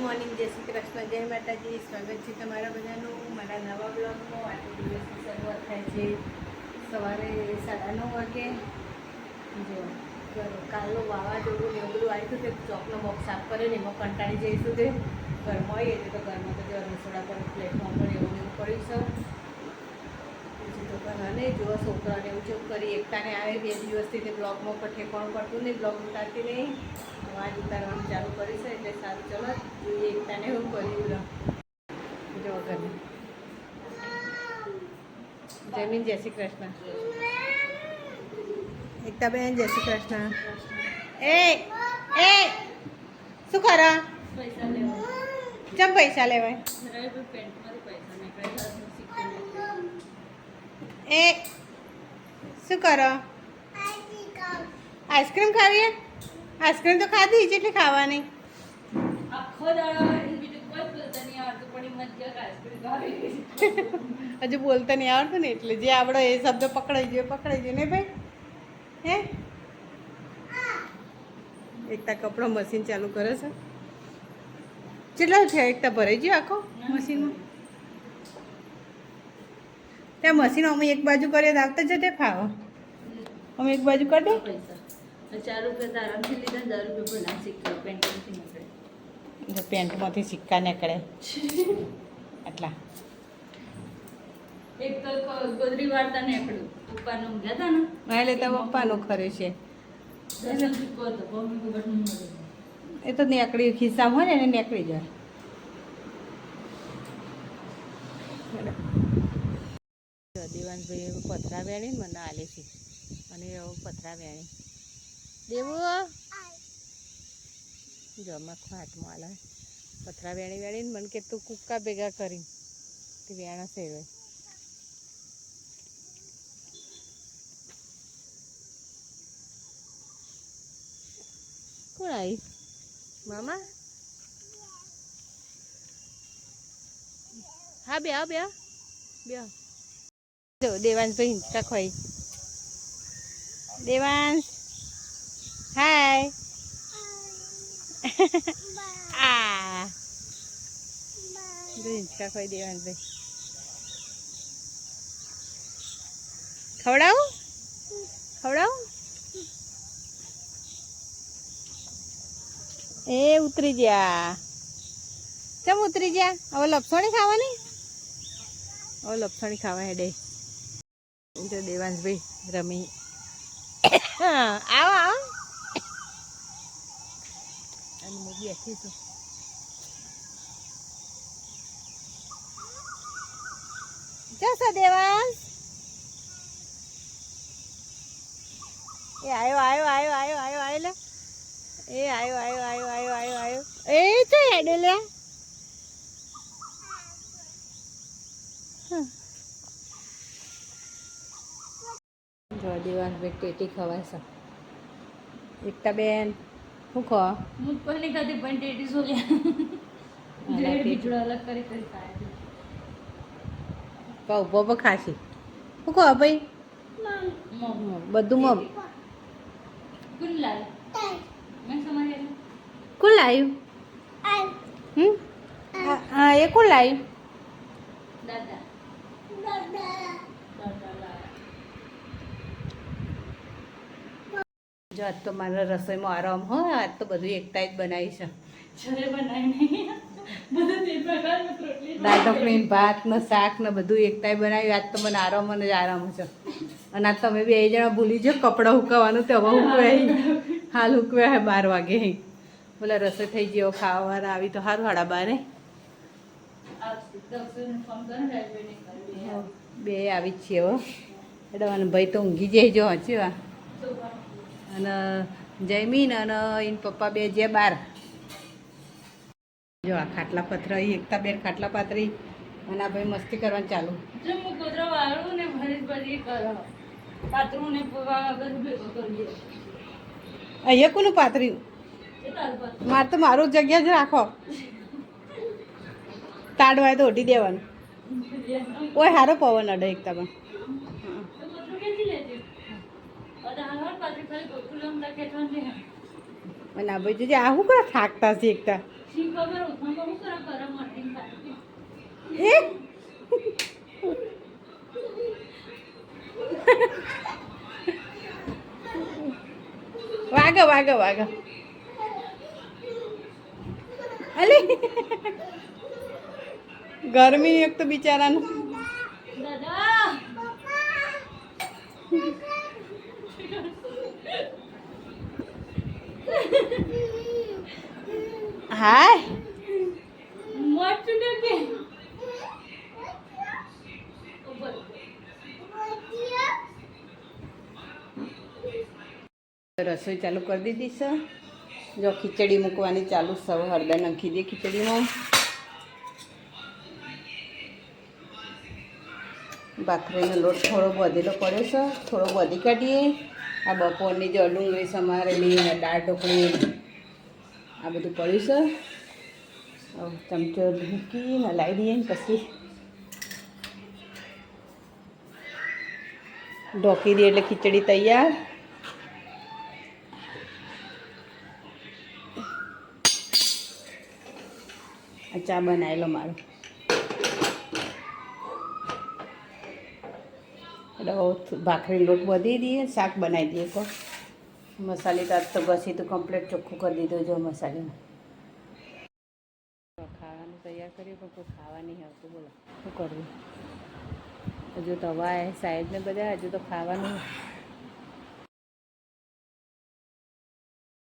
Morning, જય શ્રી કૃષ્ણ, જય માતાજી. સ્વાગત છે તમારા બધાનું મારા નવા બ્લોગમાં. આજે દિવસની શરૂઆત થાય છે સવારે સાડા નવ વાગે. જો કાલનું વાવાઝોડું ને એવું બધું આવ્યું તે ચોકનો બોક્સ સાફ કરે ને એમાં કંટાળી જઈશું તે. ઘરમાં આવીએ તો ઘરમાં તો રસોડા પર પ્લેટફોર્મ પર એવું એવું પડ્યું છે બીજું જો છોકરાને એવું જેવું કરી. એકતાને આવે બે દિવસથી તે બ્લોગમાં પર કોણ પડતું નહીં, બ્લોગ ઉતારતી નહીં. અવાજ ઉતારવાનું ચાલુ કરીશ, એટલે સારું, ચલો, જોઈએ એકતાને એવું કર્યું જો ઘરને જમીન જય શ્રી કૃષ્ણ. એકતા બેન જય શ્રી કૃષ્ણ. એ એ, શું કરો? ચમ પૈસા લેવાય ડ્રાઈવર પેન્ટમાંથી પૈસા નીકળ્યા શીખી એ શું કરો? આઈસ્ક્રીમ ખાવીએ આઈસ્ક્રીમ તો ખાધી ખાવાની. જ એટલે નહીં આવડતું પણ એમ જ કે આઈસ્ક્રીમ ખાવી. હજુ બોલતા નહીં આવડતું ને એટલે જે આવડો એ શબ્દ પકડાઈ ગયો પકડાઈ ગયો. ને ભાઈ? હે? એકતા કપડો મશીન ચાલુ કરે છે. કેટલા છે એકતા ભરાઈ ગયો આખો મશીનમાં? ત્યાં મશીન અમે એક બાજુ કરીએ તો આવતા જતે ફાવો અમે એક બાજુ કરી દો. ચાર રૂપિયા તો આરામથી લીધા દસ રૂપિયા પણ નીકળે. પેન્ટમાંથી સિક્કા નીકળે. આટલા. એક તો ગોદરી વાર્તા નીકળ્યું પપ્પાનું હતા ને? ના એટલે તો પપ્પાનું ખરું છે. સિક્કો એ તો નીકળી ખિસ્સામાં હોય ને એને નીકળી જાય. જો દેવાનભાઈ પથરા વેણી મને આલે છે. અને પથરા વેણી. દેવું! જમા હાથમાં આલે પથરા વેણી વેણીને મને કે તું કુક્કા ભેગા કરી. તે વેણા સેવે કોણ આવી મામા? હા બે બે બે જો દેવાંશભાઈ હિંચકા ખોઈ. દેવાંશ. હાય. આ. હિંચકા ખોઈ દેવાંશભાઈ ખવડાવું? ખવડાવું? એ ઉતરી ગયા. ચમ ઉતરી ગયા? હવે લપસણી ખાવાની? હવે લપસણી ખાવા હેડે. જો દેવાંશભાઈ રમી. આવો આવો. અને હું બેઠી છું. જશો દેવાંશ? એ આવ્યો આવ્યો આવ્યો આવ્યો આવ્યો આવ્યો એ આવ્યો આવ્યો આવ્યો આવ્યો આવ્યો આવ્યો એ તો હેડે લે જો દિવાન બે ટેટી ખવાય છે. એકતા બેન શું ખો? હું પણ નહીં ખાતી પણ ટેટી શું. બીજું અલગ કરી કરી. કહું બોબો ખાશી. શું ખો ભાઈ? બધું મમ. કુલ લાવ્યું? હમ? આ- આ એ કુલ લાવ્યું? જો આજ તો મારા રસોઈમાં આરામ હોય આજ તો બધું એકતા જ બનાવી છે. દાળ ઢોકળી ભાત ને શાક ને બધું એકતા બનાવ્યું. આજ તો મને આરામ જ આરામ છે. અને આજ તમે બે જણા ભૂલી જાઓ કપડાં ઉકાવાનું તો હવે ઉકવાય હાલ ઉકવે હે બાર વાગે બોલા રસોઈ થઈ ગયો ખાવાના આવી તો સારું હાડા બારે. બે આવી જ છીએ હવે એટલે ભાઈ તો ઊંઘી જાય જો હજી. અને જયમીન અને એન પપ્પા બે જે બાર. જો આ ખાટલા પથરા એકતા બેન ખાટલા પાથરી અને આ ભાઈ મસ્તી કરવાનું ચાલુ. જો હું કૂતરો વાળું ને ભરી ભરી કરો પાતળું ને પવા વગર ભેગો અહીંયા કોનું પાથર્યું. મારે તો મારું જગ્યા જ રાખો. તાડવાય તો ઓઢી દેવાનું. ઓય હારો પવન અડે એકતા પણ અને આ જોજે આ શું કરે? થાકતા, શીખતા. હે? વાગો વાગો વાગો. અલી. ગરમી એક તો બિચારાનું. હાય. રસોઈ ચાલુ કરી દીધી છે. જો ખીચડી મૂકવાની ચાલુ હવે હળદર નાખી દે ખીચડીમાં. ભાખરીનો લોટ થોડો વધેલો પડ્યો છે. થોડો વધી કાઢીએ. આ બપોરની જો ડુંગળી સમારેલી અને દાળ ઢોકળી આ બધું પડ્યું છે. ચમચો મૂકી હલાવી દઈએ ને પછી ઢોકી દઈએ એટલે ખીચડી તૈયાર. આ ચા બનાવેલો મારો. એટલે ભાખરી લોટ વધી દઈએ શાક બનાવી દઈએ તો. મસાલી તો બસ તો ઘસી તો કમ્પ્લીટ ચોખ્ખું કરી દીધું જો મસાલીમાં. ખાવાનું તૈયાર કર્યું પણ કોઈ ખાવા નહીં આવતું બોલો. શું કરવું હજુ તો હવા સાઈડને બધા હજુ તો ખાવાનું